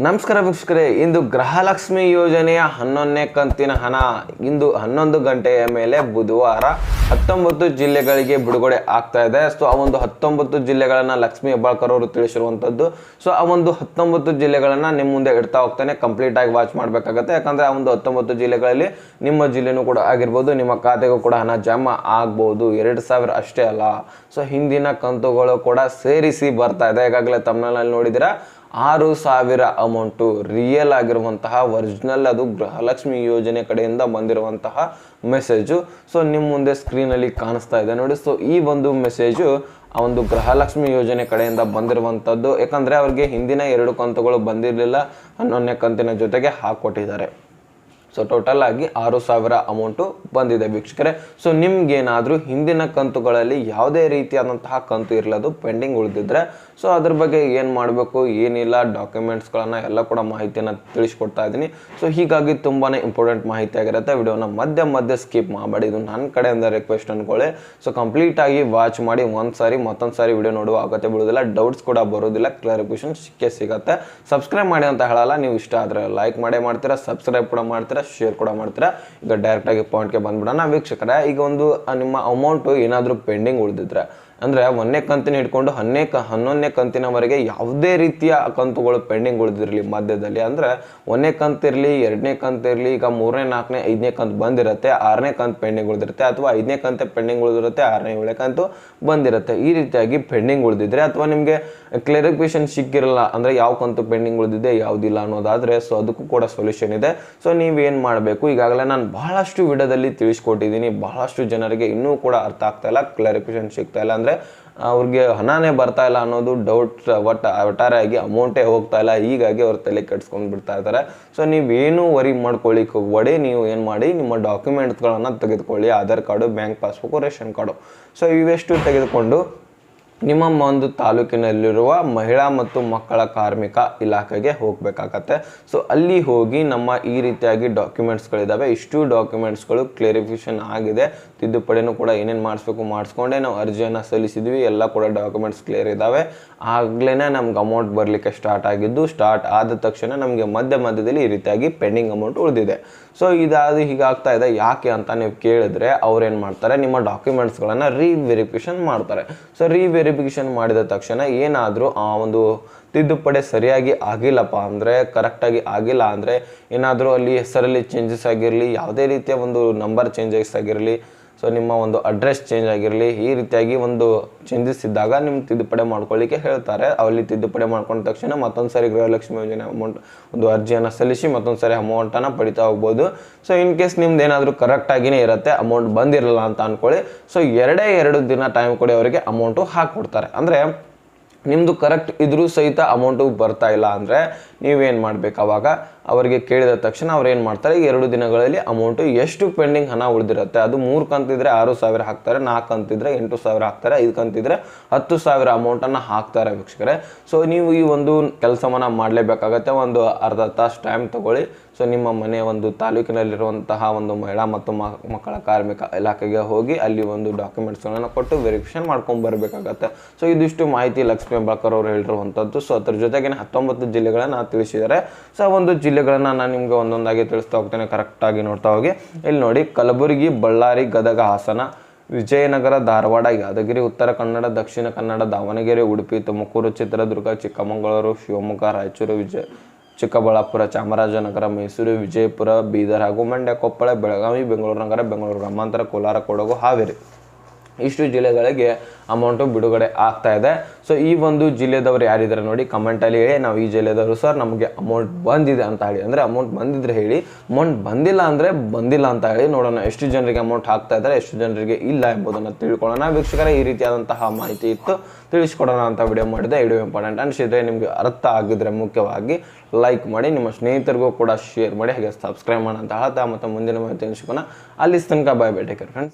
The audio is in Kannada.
ನಮಸ್ಕಾರ ವೀಕ್ಷಕರೇ, ಇಂದು ಗೃಹಲಕ್ಷ್ಮಿ ಯೋಜನೆಯ ಹನ್ನೊಂದನೇ ಕಂತಿನ ಹಣ ಇಂದು ಹನ್ನೊಂದು ಗಂಟೆಯ ಮೇಲೆ ಬುಧವಾರ ಹತ್ತೊಂಬತ್ತು ಜಿಲ್ಲೆಗಳಿಗೆ ಬಿಡುಗಡೆ ಆಗ್ತಾ ಇದೆ. ಸೊ ಆ ಒಂದು ಹತ್ತೊಂಬತ್ತು ಜಿಲ್ಲೆಗಳನ್ನ ಲಕ್ಷ್ಮಿ ಹೆಬ್ಬಾಳ್ಕರ್ ಅವರು ತಿಳಿಸಿರುವಂಥದ್ದು ಸೊ ಆ ಒಂದು ಹತ್ತೊಂಬತ್ತು ಜಿಲ್ಲೆಗಳನ್ನ ನಿಮ್ಮ ಮುಂದೆ ಇಡ್ತಾ ಹೋಗ್ತಾನೆ ಕಂಪ್ಲೀಟ್ ಆಗಿ ವಾಚ್ ಮಾಡಬೇಕಾಗುತ್ತೆ. ಯಾಕಂದ್ರೆ ಆ ಒಂದು ಹತ್ತೊಂಬತ್ತು ಜಿಲ್ಲೆಗಳಲ್ಲಿ ನಿಮ್ಮ ಜಿಲ್ಲೆನೂ ಕೂಡ ಆಗಿರ್ಬೋದು, ನಿಮ್ಮ ಖಾತೆಗೂ ಕೂಡ ಹಣ ಜಮಾ ಆಗ್ಬೋದು. ಎರಡು ಸಾವಿರ ಅಷ್ಟೇ ಅಲ್ಲ. ಸೊ ಹಿಂದಿನ ಕಂತುಗಳು ಕೂಡ ಸೇರಿಸಿ ಬರ್ತಾ ಇದೆ. ಈಗಾಗಲೇ ತಮ್ಮನಲ್ಲಿ ನೋಡಿದಿರಾ ಆರು ಸಾವಿರ ಅಮೌಂಟು ರಿಯಲ್ ಆಗಿರುವಂತಹ ಒರಿಜಿನಲ್ ಅದು ಗೃಹಲಕ್ಷ್ಮಿ ಯೋಜನೆ ಕಡೆಯಿಂದ ಬಂದಿರುವಂತಹ ಮೆಸೇಜು ಸೊ ನಿಮ್ಮ ಮುಂದೆ ಸ್ಕ್ರೀನಲ್ಲಿ ಕಾಣಿಸ್ತಾ ಇದೆ ನೋಡಿ. ಸೊ ಈ ಒಂದು ಮೆಸೇಜು ಆ ಒಂದು ಗೃಹಲಕ್ಷ್ಮಿ ಯೋಜನೆ ಕಡೆಯಿಂದ ಬಂದಿರುವಂಥದ್ದು ಯಾಕಂದರೆ ಅವ್ರಿಗೆ ಹಿಂದಿನ ಎರಡು ಕಂತುಗಳು ಬಂದಿರಲಿಲ್ಲ. ಹನ್ನೊಂದನೇ ಕಂತಿನ ಜೊತೆಗೆ ಹಾಕ್ಕೊಟ್ಟಿದ್ದಾರೆ ಸೊ ಟೋಟಲ್ ಆಗಿ ಆರು ಸಾವಿರ ಅಮೌಂಟು ಬಂದಿದೆ ವೀಕ್ಷಕರೇ. ಸೊ ನಿಮ್ಗೇನಾದರೂ ಹಿಂದಿನ ಕಂತುಗಳಲ್ಲಿ ಯಾವುದೇ ರೀತಿಯಾದಂತಹ ಕಂತು ಇರಲದು ಪೆಂಡಿಂಗ್ ಉಳಿದಿದ್ರೆ ಸೊ ಅದ್ರ ಬಗ್ಗೆ ಏನು ಮಾಡಬೇಕು, ಏನಿಲ್ಲ ಡಾಕ್ಯುಮೆಂಟ್ಸ್ಗಳನ್ನು ಎಲ್ಲ ಕೂಡ ಮಾಹಿತಿಯನ್ನು ತಿಳಿಸ್ಕೊಡ್ತಾ ಇದ್ದೀನಿ. ಸೊ ಹೀಗಾಗಿ ತುಂಬಾ ಇಂಪಾರ್ಟೆಂಟ್ ಮಾಹಿತಿ ಆಗಿರುತ್ತೆ. ವಿಡಿಯೋನ ಮಧ್ಯ ಮಧ್ಯ ಸ್ಕಿಪ್ ಮಾಡಬೇಡಿ. ಇದು ನನ್ನ ಕಡೆಯಿಂದ ರಿಕ್ವೆಸ್ಟ್ ಅಂದ್ಕೊಳ್ಳಿ ಸೊ ಕಂಪ್ಲೀಟಾಗಿ ವಾಚ್ ಮಾಡಿ ಒಂದು ಸಾರಿ, ಮತ್ತೊಂದು ಸಾರಿ ವಿಡಿಯೋ ನೋಡುವ ಅಗತ್ಯ ಬೀಳೋದಿಲ್ಲ. ಡೌಟ್ಸ್ ಕೂಡ ಬರೋದಿಲ್ಲ. ಕ್ಲಾರಿಫಿಕೇಶನ್ ಸಿಕ್ಕೇ ಸಿಗುತ್ತೆ. ಸಬ್ಸ್ಕ್ರೈಬ್ ಮಾಡಿ ಅಂತ ಹೇಳಲ್ಲ. ನೀವು ಇಷ್ಟ ಆದರೆ ಲೈಕ್ ಮಾಡೇ ಮಾಡ್ತೀರಾ. ಸಬ್ಸ್ಕ್ರೈಬ್ ಕೂಡ ಮಾಡ್ತೀರಾ. ಶೇರ್ ಕೂಡ ಮಾಡ್ತೀರಾ? ಈಗ ಡೈರೆಕ್ಟಾಗಿ ಪಾಯಿಂಟ್ಗೆ ಬಂದ್ಬಿಡೋಣ. ವೀಕ್ಷಕರೇ, ಈಗ ಒಂದು ನಿಮ್ಮ ಅಮೌಂಟು ಏನಾದರೂ ಪೆಂಡಿಂಗ್ ಉಳಿದಿದ್ರೆ ಅಂದರೆ ಒಂದನೇ ಕಂತಿನ ಹಿಡ್ಕೊಂಡು ಹನ್ನೇ ಕ, ಹನ್ನೊಂದನೇ ಕಂತಿನವರೆಗೆ ಯಾವುದೇ ರೀತಿಯ ಕಂತುಗಳು ಪೆಂಡಿಂಗ್ ಉಳಿದಿರಲಿ ಮಧ್ಯದಲ್ಲಿ. ಅಂದರೆ ಒಂದನೇ ಕಂತಿರಲಿ ಎರಡನೇ ಕಂತಿರಲಿ ಈಗ ಮೂರನೇ, ನಾಲ್ಕನೇ, ಐದನೇ ಕಂತು ಬಂದಿರುತ್ತೆ, ಆರನೇ ಕಂತು ಪೆಂಡಿಂಗ್ ಉಳಿದಿರುತ್ತೆ, ಅಥವಾ ಐದನೇ ಕಂತೆ ಪೆಂಡಿಂಗ್ ಉಳಿದಿರುತ್ತೆ, ಆರನೇ, ಏಳನೇ ಕಂತು ಬಂದಿರುತ್ತೆ. ಈ ರೀತಿಯಾಗಿ ಪೆಂಡಿಂಗ್ ಉಳಿದಿದ್ರೆ ಅಥವಾ ನಿಮಗೆ ಕ್ಲಾರಿಫಿಕೇಶನ್ ಸಿಕ್ಕಿರಲ್ಲ, ಅಂದರೆ ಯಾವ ಕಂತು ಪೆಂಡಿಂಗ್ ಉಳಿದಿದೆ, ಯಾವುದಿಲ್ಲ ಅನ್ನೋದಾದರೆ ಸೊ ಅದಕ್ಕೂ ಕೂಡ ಸೊಲ್ಯೂಷನ್ ಇದೆ. ಸೊ ನೀವೇನು ಮಾಡಬೇಕು? ಈಗಾಗಲೇ ನಾನು ಬಹಳಷ್ಟು ವಿಡಿಯೋದಲ್ಲಿ ತಿಳಿಸ್ಕೊಟ್ಟಿದ್ದೀನಿ. ಬಹಳಷ್ಟು ಜನರಿಗೆ ಇನ್ನೂ ಕೂಡ ಅರ್ಥ ಆಗ್ತಾ ಇಲ್ಲ ಕ್ಲಾರಿಫಿಕೇಶನ್ ಸಿಗ್ತಾ ಇಲ್ಲ ಅಂದರೆ ಅವ್ರಿಗೆ ಹಣನೇ ಬರ್ತಾ ಇಲ್ಲ ಅನ್ನೋದು ಡೌಟ್ ಒಟ್ಟು ಒಟ್ಟಾರೆ ಆಗಿ ಅಮೌಂಟೇ ಹೋಗ್ತಾ ಇಲ್ಲ, ಹೀಗಾಗಿ ಅವ್ರ ತಲೆ ಕಟ್ಸ್ಕೊಂಡು ಬಿಡ್ತಾ ಇರ್ತಾರೆ ಸೊ ನೀವೇನು ವರಿ ಮಾಡ್ಕೊಳ್ಳಿಕ್ಕೆ ಹೋಗ್ಬೇಡಿ ನೀವು ಏನು ಮಾಡಿ, ನಿಮ್ಮ ಡಾಕ್ಯುಮೆಂಟ್ಸ್ಗಳನ್ನು ತೆಗೆದುಕೊಳ್ಳಿ Aadhaar card bank passbook ration card so ಇವೆಷ್ಟು ತೆಗೆದುಕೊಂಡು, ನಿಮ್ಮ ಒಂದು ತಾಲೂಕಿನಲ್ಲಿರುವ ಮಹಿಳಾ ಮತ್ತು ಮಕ್ಕಳ ಕಾರ್ಮಿಕ ಇಲಾಖೆಗೆ ಹೋಗಬೇಕಾಗತ್ತೆ. ಸೊ ಅಲ್ಲಿ ಹೋಗಿ ನಮ್ಮ ಈ ರೀತಿಯಾಗಿ ಡಾಕ್ಯುಮೆಂಟ್ಸ್ಗಳಿದ್ದಾವೆ ಇಷ್ಟು ಡಾಕ್ಯುಮೆಂಟ್ಸ್ಗಳು ಕ್ಲಿಯರಿಫಿಕೇಷನ್ ಆಗಿದೆ. ತಿದ್ದುಪಡಿನೂ ಕೂಡ ಏನೇನು ಮಾಡಿಸ್ಬೇಕು ಮಾಡಿಸ್ಕೊಂಡೆ ನಾವು ಅರ್ಜಿಯನ್ನು ಸಲ್ಲಿಸಿದ್ವಿ. ಎಲ್ಲ ಕೂಡ ಡಾಕ್ಯುಮೆಂಟ್ಸ್ ಕ್ಲಿಯರ್ ಇದ್ದಾವೆ ಆಗಲೇ ನಮ್ಗೆ ಅಮೌಂಟ್ ಬರಲಿಕ್ಕೆ ಸ್ಟಾರ್ಟ್ ಆಗಿದ್ದು ಸ್ಟಾರ್ಟ್ ಆದ ತಕ್ಷಣ ನಮಗೆ ಮಧ್ಯ ಮಧ್ಯದಲ್ಲಿ ಈ ರೀತಿಯಾಗಿ ಪೆಂಡಿಂಗ್ ಅಮೌಂಟ್ ಉಳಿದಿದೆ. ಸೊ ಇದಾದ ಹೀಗಾಗ್ತಾ ಇದೆ. ಯಾಕೆ ಅಂತ ನೀವು ಕೇಳಿದ್ರೆ ಅವ್ರೇನು ಮಾಡ್ತಾರೆ? ನಿಮ್ಮ ಡಾಕ್ಯುಮೆಂಟ್ಸ್ಗಳನ್ನು ರೀವೆರಿಫಿಕೇಷನ್ ಮಾಡ್ತಾರೆ. ಸೊ ರೀವೆರಿಫಿಕೇಷನ್ ಮಾಡಿದ ತಕ್ಷಣ ಏನಾದರೂ ಆ ಒಂದು ತಿದ್ದುಪಡಿ ಸರಿಯಾಗಿ ಆಗಿಲ್ಲಪ್ಪ ಅಂದರೆ ಕರೆಕ್ಟಾಗಿ ಆಗಿಲ್ಲ ಅಂದರೆ ಏನಾದರೂ ಅಲ್ಲಿ ಹೆಸರಲ್ಲಿ ಚೇಂಜಸ್ ಆಗಿರಲಿ, ಯಾವುದೇ ರೀತಿಯ ಒಂದು ನಂಬರ್ ಚೇಂಜಸ್ ಆಗಿರಲಿ ಸೊ ನಿಮ್ಮ ಒಂದು ಅಡ್ರೆಸ್ ಚೇಂಜ್ ಆಗಿರಲಿ, ಈ ರೀತಿಯಾಗಿ ಒಂದು ಚೇಂಜಸ್ ಇದ್ದಾಗ ನಿಮ್ಮ ತಿದ್ದುಪಡಿ ಮಾಡ್ಕೊಳ್ಳಿಕ್ಕೆ ಹೇಳ್ತಾರೆ. ಅಲ್ಲಿ ತಿದ್ದುಪಡಿ ಮಾಡ್ಕೊಂಡ ತಕ್ಷಣ ಮತ್ತೊಂದು ಸಾರಿ ಗೃಹಲಕ್ಷ್ಮಿ ಯೋಜನೆ ಅಮೌಂಟ್ ಒಂದು ಅರ್ಜಿಯನ್ನು ಸಲ್ಲಿಸಿ ಮತ್ತೊಂದು ಸಾರಿ ಅಮೌಂಟನ್ನು ಪಡಿತಾ ಹೋಗ್ಬೋದು. ಸೊ ಇನ್ ಕೇಸ್ ನಿಮ್ದು ಏನಾದರೂ ಕರೆಕ್ಟಾಗಿಯೇ ಇರುತ್ತೆ ಅಮೌಂಟ್ ಬಂದಿರಲ್ಲ ಅಂತ ಅಂದ್ಕೊಳ್ಳಿ ಸೊ ಎರಡೇ ಎರಡು ದಿನ ಟೈಮ್ ಕೊಡಿ ಅವರಿಗೆ ಅಮೌಂಟು ಹಾಕಿಕೊಡ್ತಾರೆ ಅಂದರೆ ನಿಮ್ಮದು ಕರೆಕ್ಟ್ ಇದ್ರೂ ಸಹಿತ ಅಮೌಂಟು ಬರ್ತಾ ಇಲ್ಲ ಅಂದರೆ ನೀವೇನು ಮಾಡಬೇಕು ಅವಾಗ? ಅವರಿಗೆ ಕೇಳಿದ ತಕ್ಷಣ ಅವ್ರು ಏನು ಮಾಡ್ತಾರೆ, ಈ ಎರಡು ದಿನಗಳಲ್ಲಿ ಅಮೌಂಟು ಎಷ್ಟು ಪೆಂಡಿಂಗ್ ಹಣ ಉಳಿದಿರುತ್ತೆ, ಅದು ಮೂರು ಕಂತಿದ್ರೆ ಆರು ಸಾವಿರ ಹಾಕ್ತಾರೆ, ನಾಲ್ಕು ಕಂತಿದ್ರೆ ಎಂಟು ಸಾವಿರ ಹಾಕ್ತಾರೆ, ಐದು ಕಂತಿದ್ರೆ ಹತ್ತು ಸಾವಿರ ಅಮೌಂಟನ್ನು ಹಾಕ್ತಾರೆ ವೀಕ್ಷಕರೇ. ಸೊ ನೀವು ಈ ಒಂದು ಕೆಲಸವನ್ನು ಮಾಡಲೇಬೇಕಾಗತ್ತೆ, ಒಂದು ಅರ್ಧ ತಾಸು ಟೈಮ್ ತೊಗೊಳ್ಳಿ. ಸೊ ನಿಮ್ಮ ಮನೆ ಒಂದು ತಾಲೂಕಿನಲ್ಲಿರುವಂತಹ ಒಂದು ಮಹಿಳಾ ಮತ್ತು ಮಕ್ಕಳ ಕಾರ್ಮಿಕ ಇಲಾಖೆಗೆ ಹೋಗಿ ಅಲ್ಲಿ ಒಂದು ಡಾಕ್ಯುಮೆಂಟ್ಸ್ಗಳನ್ನು ಕೊಟ್ಟು ವೆರಿಫಿಕೇಷನ್ ಮಾಡ್ಕೊಂಡು ಬರಬೇಕಾಗತ್ತೆ. ಸೊ ಇದಿಷ್ಟು ಮಾಹಿತಿ ಲಕ್ಷ್ಮೀ ಹೆಬ್ಬಾಳ್ಕರ್ ಅವರು ಹೇಳಿರುವಂಥದ್ದು ಸೊ ಅದ್ರ ಜೊತೆಗೆ ಹತ್ತೊಂಬತ್ತು ಜಿಲ್ಲೆಗಳನ್ನು ತಿಳಿಸಿದ್ದಾರೆ. ಸೊ ಒಂದು ಒಂದು ಜಿಲ್ಲೆಗಳನ್ನು ನಾನು ನಿಮಗೆ ಒಂದೊಂದಾಗಿ ತಿಳಿಸ್ತಾ ಹೋಗ್ತೇನೆ ಕರೆಕ್ಟಾಗಿ ನೋಡ್ತಾ ಹೋಗಿ. ಇಲ್ಲಿ ನೋಡಿ, ಕಲಬುರಗಿ, ಬಳ್ಳಾರಿ, ಗದಗ, ಹಾಸನ, ವಿಜಯನಗರ, ಧಾರವಾಡ, ಯಾದಗಿರಿ, ಉತ್ತರ ಕನ್ನಡ, ದಕ್ಷಿಣ ಕನ್ನಡ, ದಾವಣಗೆರೆ, ಉಡುಪಿ, ತುಮಕೂರು, ಚಿತ್ರದುರ್ಗ, ಚಿಕ್ಕಮಗಳೂರು, ಶಿವಮೊಗ್ಗ, ರಾಯಚೂರು, ವಿಜಯ, ಚಿಕ್ಕಬಳ್ಳಾಪುರ, ಚಾಮರಾಜನಗರ, ಮೈಸೂರು, ವಿಜಯಪುರ, ಬೀದರ್ ಹಾಗೂ ಮಂಡ್ಯ, ಕೊಪ್ಪಳ, ಬೆಳಗಾವಿ, ಬೆಂಗಳೂರು ನಗರ, ಬೆಂಗಳೂರು, ಗ್ರಾಮಾಂತರ, ಕೋಲಾರ, ಕೊಡಗು, ಹಾವೇರಿ. ಇಷ್ಟು ಜಿಲ್ಲೆಗಳಿಗೆ ಅಮೌಂಟು ಬಿಡುಗಡೆ ಆಗ್ತಾ ಇದೆ. ಸೊ ಈ ಒಂದು ಜಿಲ್ಲೆದವರು ಯಾರಿದ್ದಾರೆ ನೋಡಿ ಕಮೆಂಟಲ್ಲಿ ಹೇಳಿ. ನಾವು ಈ ಜಿಲ್ಲೆದವರು ಸರ್ ನಮಗೆ ಅಮೌಂಟ್ ಬಂದಿದೆ ಅಂತ ಹೇಳಿ. ಅಂದರೆ ಅಮೌಂಟ್ ಬಂದಿದ್ರೆ ಹೇಳಿ. ಅಮೌಂಟ್ ಬಂದಿಲ್ಲ ಅಂದರೆ ಬಂದಿಲ್ಲ ಅಂತ ಹೇಳಿ ನೋಡೋಣ ಎಷ್ಟು ಜನರಿಗೆ ಅಮೌಂಟ್ ಹಾಕ್ತಾ ಇದ್ದಾರೆ, ಎಷ್ಟು ಜನರಿಗೆ ಇಲ್ಲ ಎಂಬುದನ್ನು ತಿಳ್ಕೊಳ್ಳೋಣ. ವೀಕ್ಷಕರೇ, ಈ ರೀತಿಯಾದಂತಹ ಮಾಹಿತಿ ಇತ್ತು ತಿಳಿಸ್ಕೊಡೋಣ ಅಂತ ವಿಡಿಯೋ ಮಾಡಿದೆ. ವಿಡಿಯೋ ಇಂಪಾರ್ಟೆಂಟ್ ಅನಿಸಿದ್ರೆ ನಿಮಗೆ ಅರ್ಥ ಆಗಿದ್ರೆ ಮುಖ್ಯವಾಗಿ ಲೈಕ್ ಮಾಡಿ. ನಿಮ್ಮ ಸ್ನೇಹಿತರಿಗೂ ಕೂಡ ಶೇರ್ ಮಾಡಿ. ಹಾಗೆ ಸಬ್ಸ್ಕ್ರೈಬ್ ಮಾಡೋಣ ಅಂತ ಹೇಳ್ತಾ. ಮತ್ತು ಮುಂದಿನ ಮಾಹಿತಿ ಅನಿಸ್ಕೊಣ ಅಲ್ಲಿ ತನಕ ಬಾಯ್ ಬೈ ಟೇಕರ್ ಫ್ರೆಂಡ್ಸ್